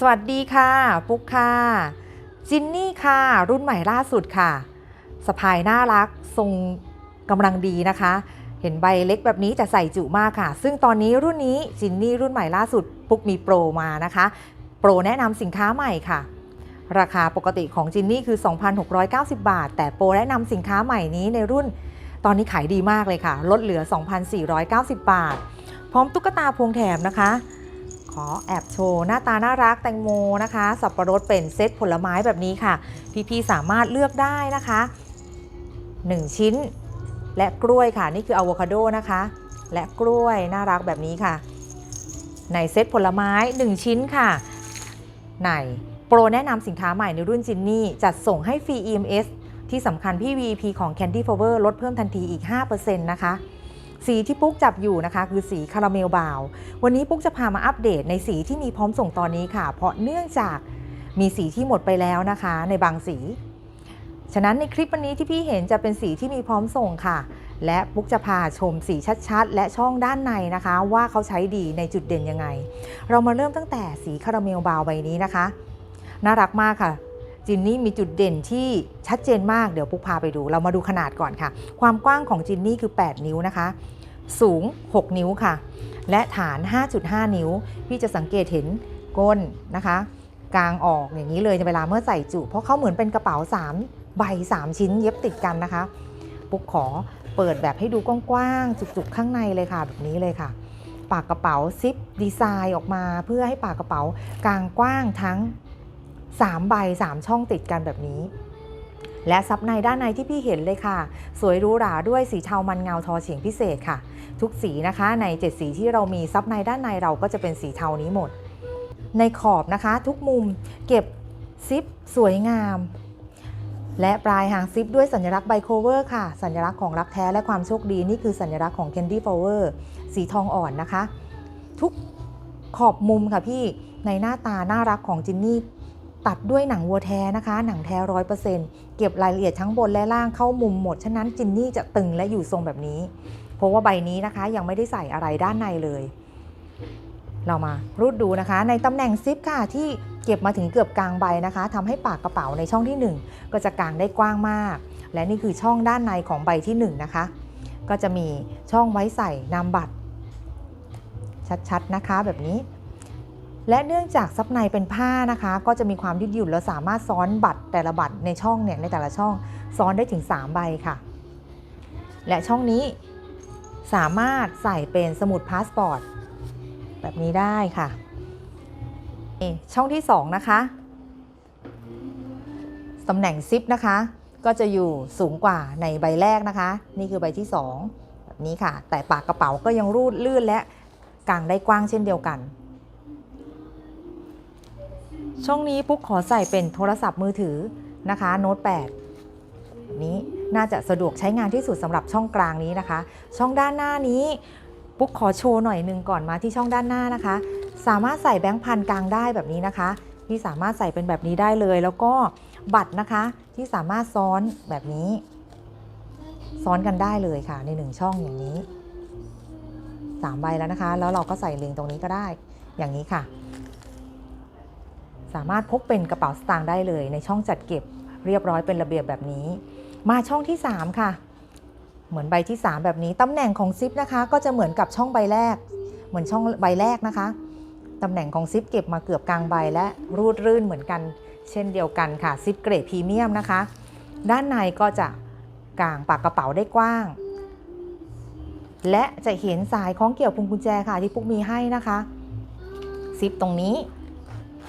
สวัสดีค่ะ ปุ๊กค่ะ จินนี่ค่ะ รุ่นใหม่ล่าสุดค่ะสะพายน่ารักทรงกำลังดีนะคะ เห็นใบเล็กแบบนี้แต่ใส่จุมากค่ะ ซึ่งตอนนี้รุ่นนี้จินนี่รุ่นใหม่ล่าสุด ปุ๊กมีโปรมานะคะ โปรแนะนำสินค้าใหม่ค่ะ ราคาปกติของจินนี่คือ 2,690 บาท แต่โปรแนะนำสินค้าใหม่นี้ในรุ่น ตอนนี้ขายดีมากเลยค่ะ ลดเหลือ 2,490 บาท พร้อมตุ๊กตาพวงแถมนะคะ อแอบโชว์หน้าตาน่ารักแตงโมนะคะ สับปะรดเป็นเซตผลไม้แบบนี้ค่ะ พี่ๆสามารถเลือกได้นะคะ 1 ชิ้น และกล้วยค่ะนี่คืออะโวคาโดนะคะ และกล้วยน่ารักแบบนี้ค่ะ ในเซตผลไม้ 1 ชิ้นค่ะในโปรแนะนำสินค้าใหม่ในรุ่นจินนี่จัดส่งให้ฟรี EMS ที่สำคัญพี่ VIP ของ Candy Flower ลดเพิ่มทันทีอีก 5%นะคะ สีที่ปุ๊กจับอยู่นะคะคือสีคาราเมลบาว วันนี้ปุ๊กจะพามาอัปเดตในสีที่มีพร้อมส่งตอนนี้ค่ะ เพราะเนื่องจากมีสีที่หมดไปแล้วนะคะ ในบางสี ฉะนั้นในคลิปวันนี้ที่พี่เห็นจะเป็นสีที่มีพร้อมส่งค่ะ และปุ๊กจะพาชมสีชัดๆ และช่องด้านในนะคะ ว่าเขาใช้ดีในจุดเด่นยังไง เรามาเริ่มตั้งแต่สีคาราเมลบาวใบนี้นะคะ น่ารักมากค่ะ จินนี่มีจุดเด่นที่ชัดเจนมากเดี๋ยวปุ๊กพาไปดู เรามาดูขนาดก่อนค่ะ ความกว้างของจินนี่คือ 8 นิ้วนะคะ สูง 6 นิ้วค่ะ และฐาน 5.5 นิ้ว พี่จะสังเกตเห็นก้นนะคะ กลางออกอย่างนี้เลยในเวลาเมื่อใส่จุ เพราะเขาเหมือนเป็นกระเป๋า 3 ใบ 3 ชิ้นเย็บติดกันนะคะ ปุ๊กขอเปิดแบบให้ดูกว้างๆจุกๆข้างในเลยค่ะ แบบนี้เลยค่ะ ปากกระเป๋าซิปดีไซน์ออกมาเพื่อให้ปากกระเป๋ากลางกว้างทั้ง 3 ใบ 3 ช่องติดกันแบบนี้ และซับในด้านในที่พี่เห็นเลยค่ะ สวยรูหราด้วยสีเทามันเงาทอเฉียงพิเศษค่ะ ทุกสีนะคะใน 7 สีที่เรามีซับในด้านในเราก็จะเป็นสีเทานี้หมด ในขอบนะคะ ทุกมุมเก็บซิปสวยงาม และปลายหางซิปด้วยสัญลักษณ์ไบโคเวอร์ค่ะ สัญลักษณ์ของรักแท้และความโชคดีนี่คือสัญลักษณ์ของ Candy Flower สีทองอ่อนนะคะ ทุกขอบมุมค่ะพี่ในหน้าตาน่ารักของจินนี่ ตัดด้วยหนังวัวแท้นะคะ หนังแท้ร้อยเปอร์เซ็นต์เก็บรายละเอียดทั้งบนและล่างเข้ามุมหมด ฉะนั้นจินนี่จะตึงและอยู่ทรงแบบนี้ เพราะว่าใบนี้นะคะยังไม่ได้ใส่อะไรด้านในเลย เรามารูดดูนะคะ ในตำแหน่งซิปค่ะที่เก็บมาถึงเกือบกลางใบนะคะทำให้ปากกระเป๋าในช่องที่ 1 ก็จะกางได้กว้างมาก และนี่คือช่องด้านในของใบที่ 1 นะคะ ก็จะมีช่องไว้ใส่นามบัตรชัดๆนะคะแบบนี้ และเนื่องจากซับในเป็นผ้านะคะ ก็จะมีความยืดหยุ่นและสามารถซ้อนบัตรแต่ละบัตรในช่องเนี่ยในแต่ละช่องซ้อนได้ถึง 3 ใบค่ะ และช่องนี้สามารถใส่เป็นสมุดพาสปอร์ตแบบนี้ได้ค่ะช่องที่ 2 นะคะตำแหน่งซิปนะคะ ก็จะอยู่สูงกว่าในใบแรกนะคะ นี่คือใบที่ 2 แบบนี้ค่ะ แต่ปากกระเป๋าก็ยังรูดลื่นและกางได้กว้างเช่นเดียวกัน ช่องนี้ปุ๊กขอใส่เป็นโทรศัพท์มือถือนะคะโน้ต8นี้น่าจะสะดวกใช้งานที่สุดสำหรับช่องกลางนี้นะคะ ช่องด้านหน้านี้ปุ๊กขอโชว์หน่อยหนึ่งก่อนมาที่ช่องด้านหน้านะคะ สามารถใส่แบงค์พันกลางได้แบบนี้นะคะ ที่สามารถใส่เป็นแบบนี้ได้เลย แล้วก็บัตรนะคะที่สามารถซ้อนแบบนี้ ซ้อนกันได้เลยค่ะ ในหนึ่งช่องอย่างนี้สามใบแล้วนะคะ แล้วเราก็ใส่ลิงตรงนี้ก็ได้อย่างนี้ค่ะ สามารถพกเป็นกระเป๋าสตางค์ได้เลยในช่องจัดเก็บเรียบร้อยเป็นระเบียบแบบนี้ มาช่องที่ 3 ค่ะ เหมือนใบที่ 3 แบบนี้ตำแหน่งของซิปนะคะก็จะเหมือนกับช่องใบแรก เหมือนช่องใบแรกนะคะตำแหน่งของซิปเก็บมาเกือบกลางใบและรูดรื่นเหมือนกัน เช่นเดียวกันค่ะซิปเกรดพรีเมียมนะคะ ด้านในก็จะกางปากกระเป๋าได้กว้าง และจะเห็นสายคล้องเกี่ยวพวงกุญแจค่ะที่ปุ๊กมีให้นะคะซิปตรงนี้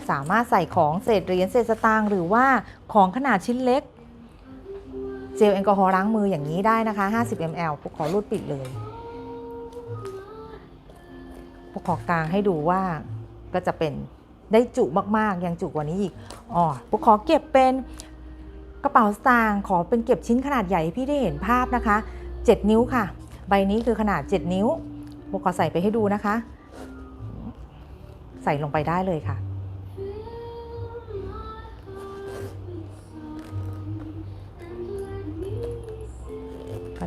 สามารถใส่ของเศษเหรียญเศษสตางค์หรือว่าของขนาดชิ้นเล็ก เจลแอลกอฮอล์ล้างมืออย่างนี้ได้นะคะ 50 ml ปุ๊กขอรูดปิดเลยปุ๊กขอกลางให้ดูว่าก็จะเป็นได้จุมากๆ ยังจุกว่านี้อีกอ๋อปุ๊กขอเก็บเป็นกระเป๋าสตางค์ขอเป็นเก็บชิ้นขนาดใหญ่พี่ได้เห็นภาพนะคะ 7 นิ้วค่ะ ใบนี้คือขนาด 7 นิ้วปุ๊กขอใส่ไปให้ดูนะคะ ใส่ลงไปได้เลยค่ะ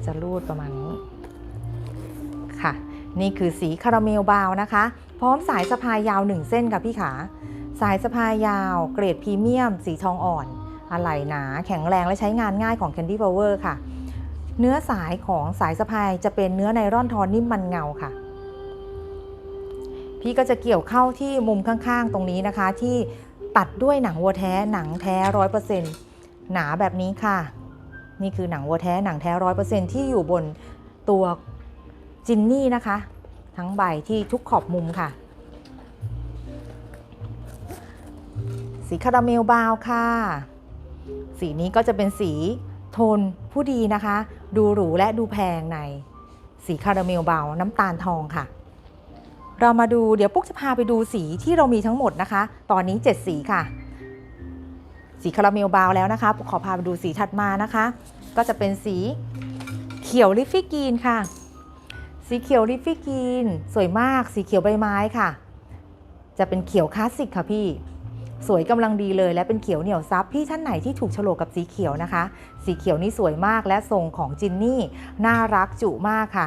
จะรูดประมาณนี้ค่ะ นี่คือสีคาราเมลบาวน์นะคะ พร้อมสายสะพายยาว 1 เส้นค่ะพี่ขา สายสะพายยาว เกรดพรีเมียม สีทองอ่อน อะไหล่หนา แข็งแรงและใช้งานง่ายของ Candy Power ค่ะ เนื้อสายของสายสะพายจะเป็นเนื้อไนร่อนทอนนิ่มมันเงาค่ะ พี่ก็จะเกี่ยวเข้าที่มุมข้างๆ ตรงนี้นะคะ ที่ตัดด้วยหนังวัวแท้หนังแท้ร้อยเปอร์เซ็นต์หนาแบบนี้ค่ะ นี่คือหนังวัวแท้หนังแท้ร้อยเปอร์เซ็นต์ที่อยู่บนตัวจินนี่นะคะ ทั้งใบที่ทุกขอบมุมค่ะ สีคาราเมลบาวค่ะ สีนี้ก็จะเป็นสีโทนผู้ดีนะคะ ดูหรูและดูแพงในสีคาราเมลเบาน์น้ำตาลทองค่ะ เรามาดูเดี๋ยวปุ๊กจะพาไปดูสีที่เรามีทั้งหมดนะคะ ตอนนี้ 7 สีค่ะ สีคาราเมลบาวแล้วนะคะปุ๊กขอพาไปดูสีถัดมานะคะ ก็จะเป็นสีเขียวลิฟฟี่กรีนค่ะ สีเขียวลิฟฟี่กรีนสวยมากสีเขียวใบไม้ค่ะ จะเป็นเขียวคลาสสิกค่ะพี่สวยกำลังดีเลยและเป็นเขียวเหนียวซับพี่ท่านไหนที่ถูกโฉลกกับสีเขียวนะคะ สีเขียวนี่สวยมากและทรงของจินนี่น่ารักจุมากค่ะ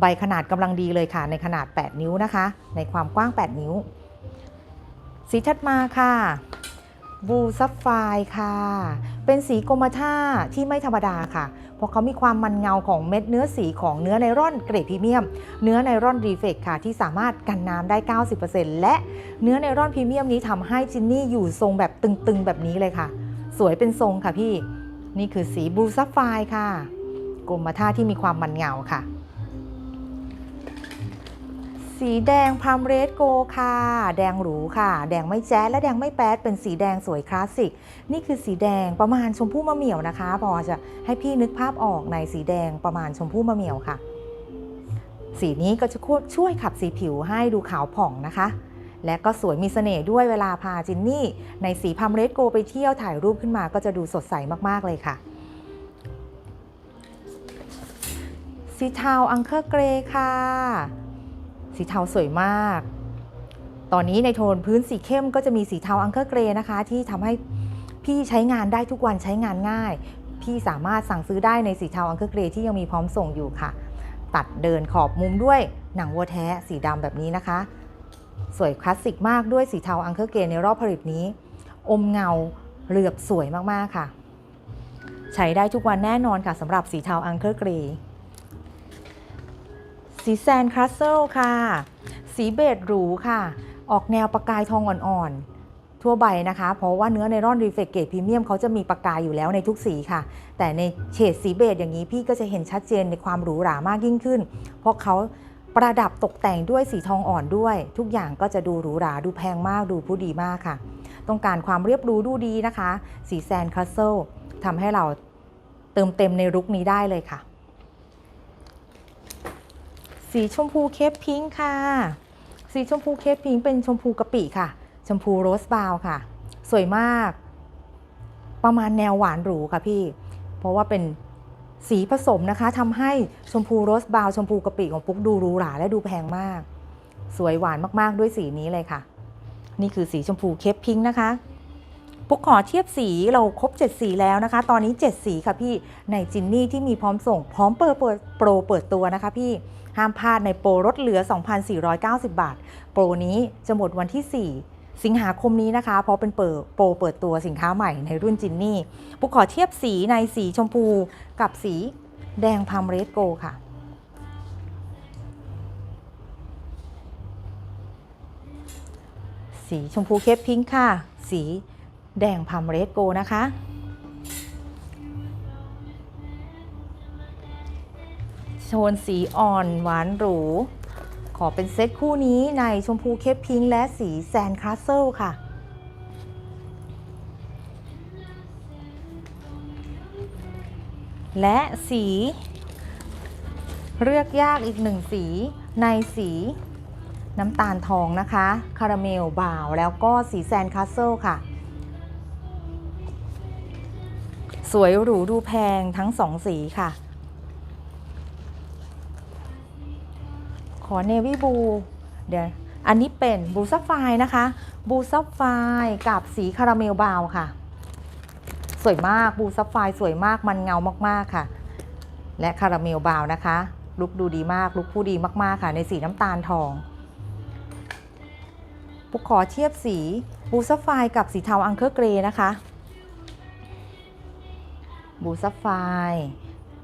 ใบขนาดกำลังดีเลยค่ะ ในขนาด 8 นิ้วนะคะ ในความกว้าง 8 นิ้ว สีถัดมาค่ะ บูซัฟไฟค่ะ เป็นสีกรมท่าที่ไม่ธรรมดาค่ะ เพราะเขามีความมันเงาของเม็ดเนื้อสีของเนื้อไนร่อนเกรดพรีเมียม เนื้อไนร่อนรีเฟกค่ะ ที่สามารถกันน้ำได้ 90%และเนื้อไนร่อนพรีเมียมนี้ทำให้จินนี่อยู่ทรงแบบตึงๆ แบบนี้เลยค่ะ สวยเป็นทรงค่ะพี่ นี่คือสีบลูซัฟไฟค่ะ กรมท่าที่มีความมันเงาค่ะ สีแดงพามเรดโกค่ะ แดงหรูค่ะ แดงไม่แจ๊ดและแดงไม่แป๊ดเป็นสีแดงสวยคลาสสิก นี่คือสีแดงประมาณชมพู่มะเหมี่ยวนะคะ พอจะให้พี่นึกภาพออกในสีแดงประมาณชมพู่มะเหมี่ยวค่ะ สีนี้ก็จะช่วยขับสีผิวให้ดูขาวผ่องนะคะ และก็สวยมีเสน่ห์ด้วยเวลาพาจินนี่ ในสีพามเรดโกไปเที่ยวถ่ายรูปขึ้นมาก็จะดูสดใสมากๆเลยค่ะสีเทาอังเคอร์เกรค่ะ สีเทาสวยมาก ตอนนี้ในโทนพื้นสีเข้มก็จะมีสีเทาอังเคอร์เกรนะคะ ที่ทำให้พี่ใช้งานได้ทุกวันใช้งานง่าย พี่สามารถสั่งซื้อได้ในสีเทาอังเคอร์เกรที่ยังมีพร้อมส่งอยู่ค่ะ ตัดเดินขอบมุมด้วยหนังวัวแท้สีดำแบบนี้นะคะ สวยคลาสสิกมากด้วยสีเทาอังเคอร์เกรในรอบผลิตนี้ อมเงาเหลือบสวยมากๆค่ะ ใช้ได้ทุกวันแน่นอนค่ะสำหรับสีเทาอังเคอร์เกร สีแซนคาสเซิลค่ะ สีเบจหรูค่ะ ออกแนวประกายทองอ่อนๆ ทั่วใบนะคะ เพราะว่าเนื้อไนรอนรีเฟกเกตพรีเมียมเขาจะมีประกายอยู่แล้วในทุกสีค่ะ แต่ในเฉดสีเบจอย่างนี้พี่ก็จะเห็นชัดเจนในความหรูหรามากยิ่งขึ้น เพราะเขาประดับตกแต่งด้วยสีทองอ่อนด้วย ทุกอย่างก็จะดูหรูหราดูแพงมากดูผู้ดีมากค่ะ ต้องการความเรียบรูดูดีนะคะ สีแซนคาสเซิลทำให้เราเติมเต็มในรุกนี้ได้เลยค่ะ สีชมพูเคปพิงค์ค่ะ สีชมพูเคปพิงค์เป็นชมพูกะปิค่ะ ชมพูโรสบราว์ค่ะ สวยมาก ประมาณแนวหวานหรูค่ะพี่ เพราะว่าเป็นสีผสมนะคะทำให้ชมพูโรสบราว์ชมพูกะปิของปุ๊กดูหรูหราและดูแพงมาก สวยหวานมากๆด้วยสีนี้เลยค่ะ นี่คือสีชมพูเคปพิงค์นะคะ ปุ๊กขอเทียบสีเราครบ 7 สีแล้วนะคะ ตอนนี้ 7 สีค่ะพี่ในจินนี่ที่มีพร้อมส่งพร้อมเปิดเปิดโปรเปิดตัวนะคะพี่ห้ามพลาดในโปรลดเหลือ 2,490 บาท โปรนี้จะหมดวันที่ 4 สิงหาคมนี้นะคะ เพราะเป็นเปิดโปรเปิดตัวสินค้าใหม่ในรุ่นจินนี่ปุ๊กขอเทียบสีในสีชมพูกับสีแดงพามเรดโกค่ะสีชมพูเคปพิงค์ค่ะ สี แดงพามเรดโกนะคะ โทนสีอ่อนหวานหรู ขอเป็นเซตคู่นี้ในชมพูเคปพิงค์และสีแซนคาสเซิลค่ะและสีเลือกยากอีกหนึ่งสีในสีน้ำตาลทองนะคะ คาราเมลบราว แล้วก็สีแซนคาสเซิลค่ะ สวยหรูดูแพงทั้งสองสีค่ะ ขอเนวี่บูเดี๋ยวอันนี้เป็นบูซัฟไฟนะคะ บูซัฟไฟกับสีคาราเมลบาวค่ะ สวยมากบูซัฟไฟสวยมากมันเงามากๆค่ะ และคาราเมลบาวน์นะคะลุกดูดีมากลุกผู้ดีมากๆค่ะ ในสีน้ำตาลทองปุกขอเทียบสีบูซัฟไฟกับสีเทาอังเคอร์เกรนะคะ บูซัฟไฟ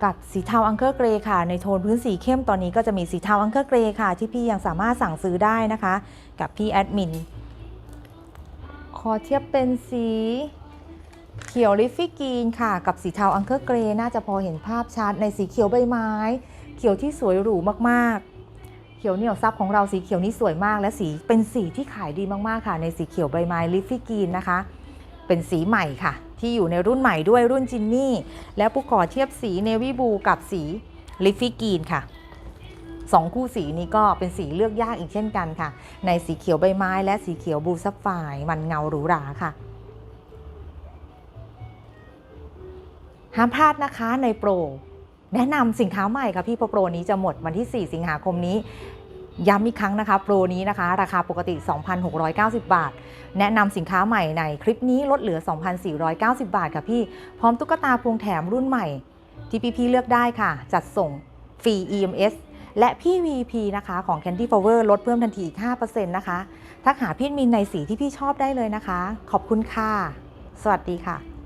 กับสีเทาอังเคอร์เกรย์ค่ะ ในโทนพื้นสีเข้มตอนนี้ก็จะมีสีเทาอังเคอร์เกรย์ค่ะ ที่พี่ยังสามารถสั่งซื้อได้นะคะ กับพี่แอดมิน ขอเทียบเป็นสีเขียวลิฟฟี่กรีนค่ะ กับสีเทาอังเคอร์เกรย์น่าจะพอเห็นภาพชัดในสีเขียวใบไม้ เขียวที่สวยหรูมากๆ เขียวเหนียวซับของเราสีเขียวนี้สวยมาก และสีเป็นสีที่ขายดีมากๆค่ะ ในสีเขียวใบไม้ลิฟฟี่กรีนนะคะ เป็นสีใหม่ค่ะ ที่อยู่ในรุ่นใหม่ด้วยรุ่นจินนี่ แล้วปุ๊กขอเทียบสีเนวี่บูกับสีลิฟฟี่กรีนค่ะสองคู่สีนี้ก็เป็นสีเลือกยากอีกเช่นกันค่ะ ในสีเขียวใบไม้และสีเขียวบลูซับไฟร์มันเงาหรูหราค่ะ ห้ามพลาดนะคะในโปร แนะนำสินค้าใหม่ค่ะพี่เพรโปรนี้จะหมดวันที่ 4 สิงหาคมนี้ ย้ำอีกครั้งนะคะ โปรนี้นะคะ ราคาปกติ 2,690 บาท แนะนำสินค้าใหม่ในคลิปนี้ลดเหลือ 2,490 บาทค่ะพี่ พร้อมตุ๊กตาพวงแถมรุ่นใหม่ ที่พี่ๆเลือกได้ค่ะ จัดส่งฟรี EMS และพี่ VP นะคะของ Candy Flower ลดเพิ่มทันทีอีก 5%นะคะ ทักหาพี่มินในสีที่พี่ชอบได้เลยนะคะ ขอบคุณค่ะ สวัสดีค่ะ